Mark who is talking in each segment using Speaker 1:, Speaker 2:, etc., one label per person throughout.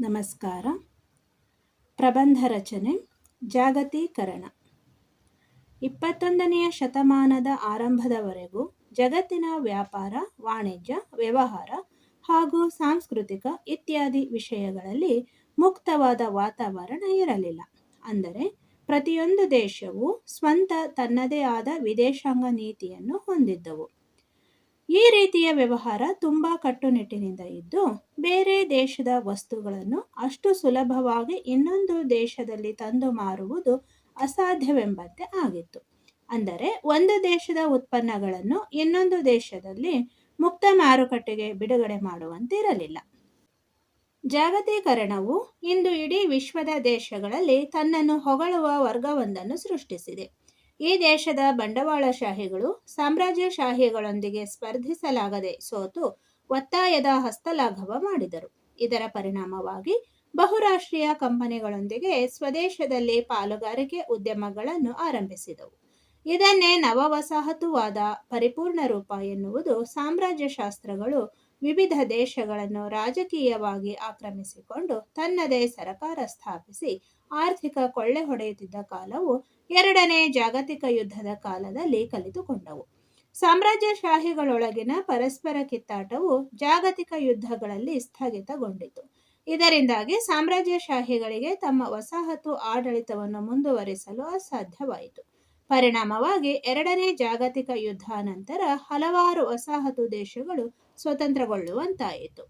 Speaker 1: ನಮಸ್ಕಾರ. ಪ್ರಬಂಧ ರಚನೆ, ಜಾಗತೀಕರಣ. ಇಪ್ಪತ್ತೊಂದನೆಯ ಶತಮಾನದ ಆರಂಭದವರೆಗೂ ಜಗತ್ತಿನ ವ್ಯಾಪಾರ, ವಾಣಿಜ್ಯ, ವ್ಯವಹಾರ ಹಾಗೂ ಸಾಂಸ್ಕೃತಿಕ ಇತ್ಯಾದಿ ವಿಷಯಗಳಲ್ಲಿ ಮುಕ್ತವಾದ ವಾತಾವರಣ ಇರಲಿಲ್ಲ. ಅಂದರೆ ಪ್ರತಿಯೊಂದು ದೇಶವು ಸ್ವಂತ ತನ್ನದೇ ಆದ ವಿದೇಶಾಂಗ ನೀತಿಯನ್ನು ಹೊಂದಿದ್ದವು. ಈ ರೀತಿಯ ವ್ಯವಹಾರ ತುಂಬಾ ಕಟ್ಟುನಿಟ್ಟಿನಿಂದ ಇದ್ದು, ಬೇರೆ ದೇಶದ ವಸ್ತುಗಳನ್ನು ಅಷ್ಟು ಸುಲಭವಾಗಿ ಇನ್ನೊಂದು ದೇಶದಲ್ಲಿ ತಂದು ಮಾರುವುದು ಅಸಾಧ್ಯವೆಂಬಂತೆ ಆಗಿತ್ತು. ಅಂದರೆ, ಒಂದು ದೇಶದ ಉತ್ಪನ್ನಗಳನ್ನು ಇನ್ನೊಂದು ದೇಶದಲ್ಲಿ ಮುಕ್ತ ಮಾರುಕಟ್ಟೆಗೆ ಬಿಡುಗಡೆ ಮಾಡುವಂತಿರಲಿಲ್ಲ. ಜಾಗತೀಕರಣವು ಇಂದು ಇಡೀ ವಿಶ್ವದ ದೇಶಗಳಲ್ಲಿ ತನ್ನನ್ನು ಹೊಗಳುವ ವರ್ಗವೊಂದನ್ನು ಸೃಷ್ಟಿಸಿದೆ. ಈ ದೇಶದ ಬಂಡವಾಳಶಾಹಿಗಳು ಸಾಮ್ರಾಜ್ಯಶಾಹಿಗಳೊಂದಿಗೆ ಸ್ಪರ್ಧಿಸಲಾಗದೆ ಸೋತು ಒತ್ತಾಯದ ಹಸ್ತಲಾಘವ ಮಾಡಿದರು. ಇದರ ಪರಿಣಾಮವಾಗಿ ಬಹುರಾಷ್ಟ್ರೀಯ ಕಂಪನಿಗಳೊಂದಿಗೆ ಸ್ವದೇಶದಲ್ಲಿ ಪಾಲುಗಾರಿಕೆ ಉದ್ಯಮಗಳನ್ನು ಆರಂಭಿಸಿದವು. ಇದನ್ನೇ ನವವಸಾಹತುವಾದ ಪರಿಪೂರ್ಣ ರೂಪ ಎನ್ನುವುದು ಸಾಮ್ರಾಜ್ಯಶಾಸ್ತ್ರಗಳು ವಿವಿಧ ದೇಶಗಳನ್ನು ರಾಜಕೀಯವಾಗಿ ಆಕ್ರಮಿಸಿಕೊಂಡು ತನ್ನದೇ ಸರಕಾರ ಸ್ಥಾಪಿಸಿ ಆರ್ಥಿಕ ಕೊಳ್ಳೆ ಹೊಡೆಯುತ್ತಿದ್ದ ಕಾಲವು ಎರಡನೇ ಜಾಗತಿಕ ಯುದ್ಧದ ಕಾಲದಲ್ಲಿ ಕಲಿತುಕೊಂಡವು. ಸಾಮ್ರಾಜ್ಯಶಾಹಿಗಳೊಳಗಿನ ಪರಸ್ಪರ ಕಿತ್ತಾಟವು ಜಾಗತಿಕ ಯುದ್ಧಗಳಲ್ಲಿ ಸ್ಥಗಿತಗೊಂಡಿತು. ಇದರಿಂದಾಗಿ ಸಾಮ್ರಾಜ್ಯಶಾಹಿಗಳಿಗೆ ತಮ್ಮ ವಸಾಹತು ಆಡಳಿತವನ್ನು ಮುಂದುವರಿಸಲು ಅಸಾಧ್ಯವಾಯಿತು. ಪರಿಣಾಮವಾಗಿ ಎರಡನೇ ಜಾಗತಿಕ ಯುದ್ಧ ನಂತರ ಹಲವಾರು ವಸಾಹತು ದೇಶಗಳು ಸ್ವತಂತ್ರಗೊಳ್ಳುವಂತಾಯಿತು.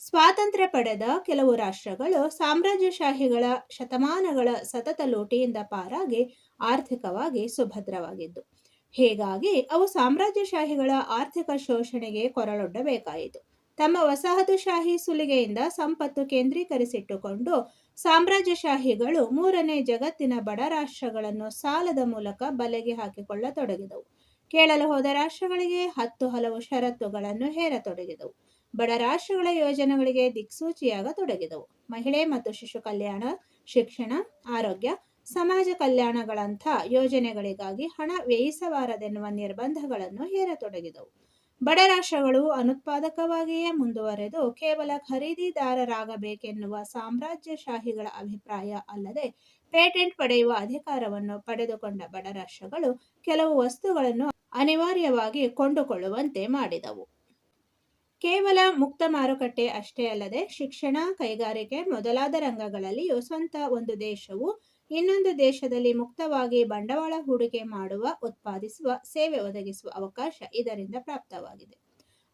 Speaker 1: ಸ್ವಾತಂತ್ರ್ಯ ಪಡೆದ ಕೆಲವು ರಾಷ್ಟ್ರಗಳು ಸಾಮ್ರಾಜ್ಯಶಾಹಿಗಳ ಶತಮಾನಗಳ ಸತತ ಲೂಟಿಯಿಂದ ಪಾರಾಗಿ ಆರ್ಥಿಕವಾಗಿ ಸುಭದ್ರವಾಗಿದ್ದು. ಹೀಗಾಗಿ ಅವು ಸಾಮ್ರಾಜ್ಯಶಾಹಿಗಳ ಆರ್ಥಿಕ ಶೋಷಣೆಗೆ ಕೊರಳೊಡ್ಡಬೇಕಾಯಿತು. ತಮ್ಮ ವಸಾಹತುಶಾಹಿ ಸುಲಿಗೆಯಿಂದ ಸಂಪತ್ತು ಕೇಂದ್ರೀಕರಿಸಿಟ್ಟುಕೊಂಡು ಸಾಮ್ರಾಜ್ಯಶಾಹಿಗಳು ಮೂರನೇ ಜಗತ್ತಿನ ಬಡ ರಾಷ್ಟ್ರಗಳನ್ನು ಸಾಲದ ಮೂಲಕ ಬಲೆಗೆ ಹಾಕಿಕೊಳ್ಳತೊಡಗಿದವು. ಕೇಳಲು ಹೋದ ರಾಷ್ಟ್ರಗಳಿಗೆ ಹತ್ತು ಹಲವು ಷರತ್ತುಗಳನ್ನು ಹೇರತೊಡಗಿದವು. ಬಡ ರಾಷ್ಟ್ರಗಳ ಯೋಜನೆಗಳಿಗೆ ದಿಕ್ಸೂಚಿಯಾಗತೊಡಗಿದವು ಮಹಿಳೆ ಮತ್ತು ಶಿಶು ಕಲ್ಯಾಣ, ಶಿಕ್ಷಣ, ಆರೋಗ್ಯ, ಸಮಾಜ ಕಲ್ಯಾಣಗಳಂಥ ಯೋಜನೆಗಳಿಗಾಗಿ ಹಣ ವ್ಯಯಿಸಬಾರದೆನ್ನುವ ನಿರ್ಬಂಧಗಳನ್ನು ಹೇರತೊಡಗಿದವು. ಬಡ ರಾಷ್ಟ್ರಗಳು ಅನುತ್ಪಾದಕವಾಗಿಯೇ ಮುಂದುವರೆದು ಕೇವಲ ಖರೀದಿದಾರರಾಗಬೇಕೆನ್ನುವ ಸಾಮ್ರಾಜ್ಯಶಾಹಿಗಳ ಅಭಿಪ್ರಾಯ ಅಲ್ಲದೆ ಪೇಟೆಂಟ್ ಪಡೆಯುವ ಅಧಿಕಾರವನ್ನು ಪಡೆದುಕೊಂಡ ಬಡ ರಾಷ್ಟ್ರಗಳು ಕೆಲವು ವಸ್ತುಗಳನ್ನು ಅನಿವಾರ್ಯವಾಗಿ ಕೊಂಡುಕೊಳ್ಳುವಂತೆ ಮಾಡಿದವು. ಕೇವಲ ಮುಕ್ತ ಮಾರುಕಟ್ಟೆ ಅಷ್ಟೇ ಅಲ್ಲದೆ ಶಿಕ್ಷಣ, ಕೈಗಾರಿಕೆ ಮೊದಲಾದ ರಂಗಗಳಲ್ಲಿಯೂ ಸ್ವಂತ ಒಂದು ದೇಶವು ಇನ್ನೊಂದು ದೇಶದಲ್ಲಿ ಮುಕ್ತವಾಗಿ ಬಂಡವಾಳ ಹೂಡಿಕೆ ಮಾಡುವ, ಉತ್ಪಾದಿಸುವ, ಸೇವೆ ಒದಗಿಸುವ ಅವಕಾಶ ಇದರಿಂದ ಪ್ರಾಪ್ತವಾಗಿದೆ.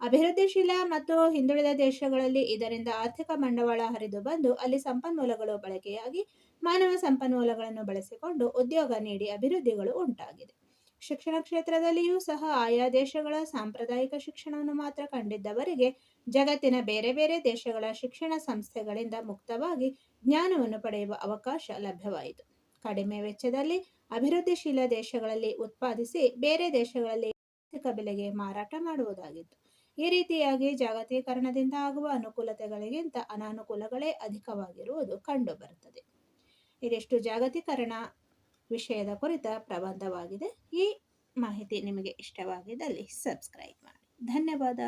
Speaker 1: ಅಭಿವೃದ್ಧಿಶೀಲ ಮತ್ತು ಹಿಂದುಳಿದ ದೇಶಗಳಲ್ಲಿ ಇದರಿಂದ ಆರ್ಥಿಕ ಬಂಡವಾಳ ಹರಿದು ಬಂದು ಅಲ್ಲಿ ಸಂಪನ್ಮೂಲಗಳು ಬಳಕೆಯಾಗಿ ಮಾನವ ಸಂಪನ್ಮೂಲಗಳನ್ನು ಬಳಸಿಕೊಂಡು ಉದ್ಯೋಗ ನೀಡಿ ಅಭಿವೃದ್ಧಿಗಳು ಉಂಟಾಗಿದೆ. ಶಿಕ್ಷಣ ಕ್ಷೇತ್ರದಲ್ಲಿಯೂ ಸಹ ಆಯಾ ದೇಶಗಳ ಸಾಂಪ್ರದಾಯಿಕ ಶಿಕ್ಷಣವನ್ನು ಮಾತ್ರ ಕಂಡಿದ್ದವರಿಗೆ ಜಗತ್ತಿನ ಬೇರೆ ಬೇರೆ ದೇಶಗಳ ಶಿಕ್ಷಣ ಸಂಸ್ಥೆಗಳಿಂದ ಮುಕ್ತವಾಗಿ ಜ್ಞಾನವನ್ನು ಪಡೆಯುವ ಅವಕಾಶ ಲಭ್ಯವಾಯಿತು. ಕಡಿಮೆ ವೆಚ್ಚದಲ್ಲಿ ಅಭಿವೃದ್ಧಿಶೀಲ ದೇಶಗಳಲ್ಲಿ ಉತ್ಪಾದಿಸಿ ಬೇರೆ ದೇಶಗಳಲ್ಲಿ ಆರ್ಥಿಕ ಬೆಲೆಗೆ ಮಾರಾಟ ಮಾಡುವುದಾಗಿತ್ತು. ಈ ರೀತಿಯಾಗಿ ಜಾಗತೀಕರಣದಿಂದ ಆಗುವ ಅನುಕೂಲತೆಗಳಿಗಿಂತ ಅನಾನುಕೂಲಗಳೇ ಅಧಿಕವಾಗಿರುವುದು ಕಂಡುಬರುತ್ತದೆ. ಇದೆಷ್ಟು ಜಾಗತೀಕರಣ. ವಿಷಯದ ಕುರಿತ ಪ್ರಬಂಧವಾಗಿದೆ. ಈ ಮಾಹಿತಿ ನಿಮಗೆ ಇಷ್ಟವಾಗಿದ್ದಲ್ಲಿ ಸಬ್ಸ್ಕ್ರೈಬ್ ಮಾಡಿ. ಧನ್ಯವಾದ.